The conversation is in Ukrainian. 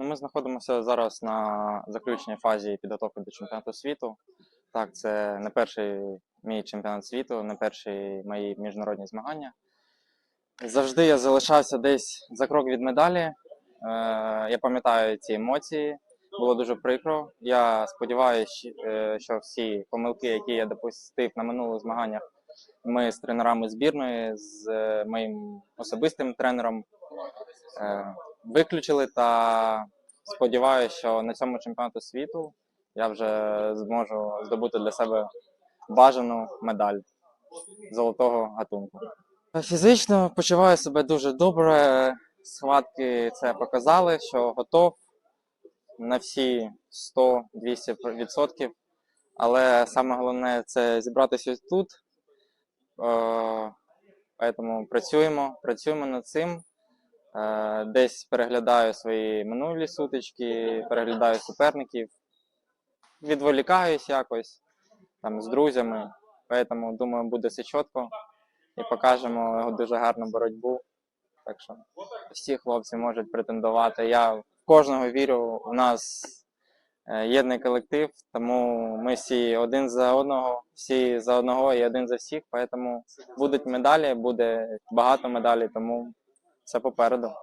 Ну, ми знаходимося зараз на заключній фазі підготовки до чемпіонату світу. Так, це не перший мій чемпіонат світу, не перші мої міжнародні змагання. Завжди я залишався десь за крок від медалі. Е, я пам'ятаю ці емоції, було дуже прикро. Я сподіваюся, що всі помилки, які я допустив на минулих змаганнях, ми з тренерами збірної, з е, моїм особистим тренером е, виключили. Та сподіваюся, що на цьому чемпіонату світу я вже зможу здобути для себе бажану медаль золотого гатунку. Фізично почуваю себе дуже добре. Схватки це показали, що готов на всі 100-200%. Але саме головне це зібратися тут. Е, Тому працюємо, працюємо над цим. Е, Десь переглядаю свої минулі сутички, переглядаю суперників, відволікаюсь якось там з друзями. Тому думаю, буде все чітко і покажемо його дуже гарну боротьбу. Так що всі хлопці можуть претендувати. Я в кожного вірю. У нас е, єдний колектив, тому ми всі один за одного, всі за одного і один за всіх. Тому будуть медалі, буде багато медалей, тому все попереду.